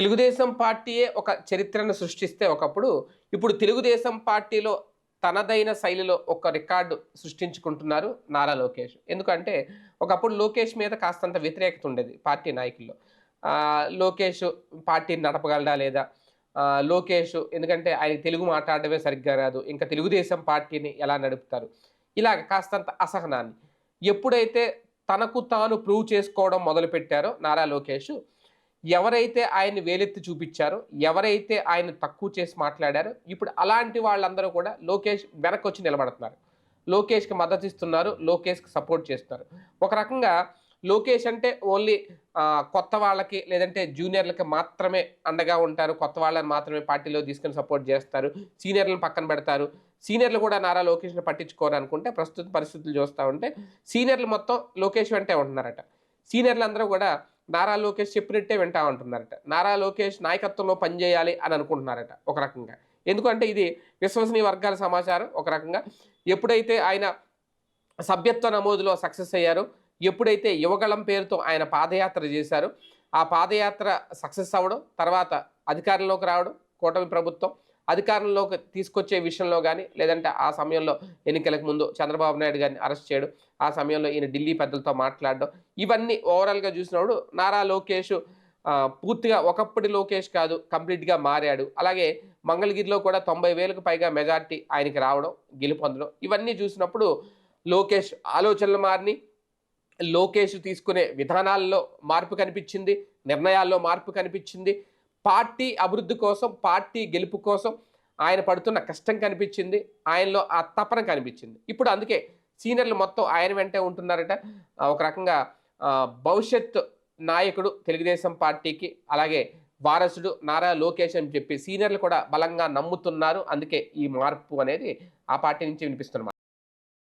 తెలుగుదేశం పార్టీయే ఒక చరిత్రను సృష్టిస్తే ఒకప్పుడు ఇప్పుడు తెలుగుదేశం పార్టీలో తనదైన శైలిలో ఒక రికార్డు సృష్టించుకుంటున్నారు నారా లోకేష్. ఎందుకంటే ఒకప్పుడు లోకేష్ మీద కాస్తంత వ్యతిరేకత ఉండేది పార్టీ నాయకుల్లో. లోకేష్ పార్టీని నడపగలడా లేదా? లోకేష్ ఎందుకంటే ఆయన తెలుగు మాట్లాడడమే సరిగ్గా రాదు. ఇంకా తెలుగుదేశం పార్టీని ఎలా నడుపుతారు? ఇలాగ కాస్తంత అసహనాన్ని. ఎప్పుడైతే తనకు తాను ప్రూవ్ చేసుకోవడం మొదలుపెట్టారో నారా లోకేష్ ఎవరైతే ఆయన్ని వేలెత్తి చూపించారో ఎవరైతే ఆయన తక్కువ చేసి మాట్లాడారో ఇప్పుడు అలాంటి వాళ్ళందరూ కూడా లోకేష్ వెనక్కి వచ్చి నిలబడుతున్నారు. లోకేష్కి మద్దతు ఇస్తున్నారు లోకేష్కి సపోర్ట్ చేస్తున్నారు. ఒక రకంగా లోకేష్ అంటే ఓన్లీ కొత్త వాళ్ళకి లేదంటే జూనియర్లకి మాత్రమే అండగా ఉంటారు. కొత్త వాళ్ళని మాత్రమే పార్టీలో తీసుకుని సపోర్ట్ చేస్తారు. సీనియర్లను పక్కన పెడతారు. సీనియర్లు కూడా నారా లోకేష్ని పట్టించుకోరు అనుకుంటే ప్రస్తుత పరిస్థితులు చూస్తూ ఉంటే సీనియర్లు మొత్తం లోకేష్ వెంటే ఉంటున్నారట. సీనియర్లు అందరూ కూడా నారా లోకేష్ చెప్పినట్టే వింటా ఉంటున్నారట నారా లోకేష్ నాయకత్వంలో పనిచేయాలి అని అనుకుంటున్నారట ఒక రకంగా. ఎందుకంటే ఇది విశ్వసనీయ వర్గాల సమాచారం ఒక రకంగా. ఎప్పుడైతే ఆయన సభ్యత్వ నమోదులో సక్సెస్ అయ్యారో ఎప్పుడైతే యువగళం పేరుతో ఆయన పాదయాత్ర చేశారో ఆ పాదయాత్ర సక్సెస్ అవ్వడం తర్వాత అధికారంలోకి రావడం కూటమి ప్రభుత్వం అధికారంలోకి తీసుకొచ్చే విషయంలో కానీ లేదంటే ఆ సమయంలో ఎన్నికలకు ముందు చంద్రబాబు నాయుడు గారిని అరెస్ట్ చేయడం ఆ సమయంలో ఈయన ఢిల్లీ పెద్దలతో మాట్లాడడం ఇవన్నీ ఓవరాల్గా చూసినప్పుడు నారా లోకేష్ పూర్తిగా ఒకప్పటి లోకేష్ కాదు కంప్లీట్గా మారాడు. అలాగే మంగళగిరిలో కూడా తొంభై వేలకు పైగా మెజార్టీ ఆయనకి రావడం గెలుపొందడం ఇవన్నీ చూసినప్పుడు లోకేష్ ఆలోచనలు మారిని లోకేష్ తీసుకునే విధానాల్లో మార్పు కనిపించింది నిర్ణయాల్లో మార్పు కనిపించింది. పార్టీ అభివృద్ధి కోసం పార్టీ గెలుపు కోసం ఆయన పడుతున్న కష్టం కనిపించింది. ఆయనలో ఆ తపన కనిపించింది. ఇప్పుడు అందుకే సీనియర్లు మొత్తం ఆయన వెంటే ఉంటున్నారట. ఒక రకంగా భవిష్యత్ నాయకుడు తెలుగుదేశం పార్టీకి అలాగే వారసుడు నారా లోకేష్ అని చెప్పి సీనియర్లు కూడా బలంగా నమ్ముతున్నారు. అందుకే ఈ మార్పు అనేది ఆ పార్టీ నుంచి వినిపిస్తున్నమాట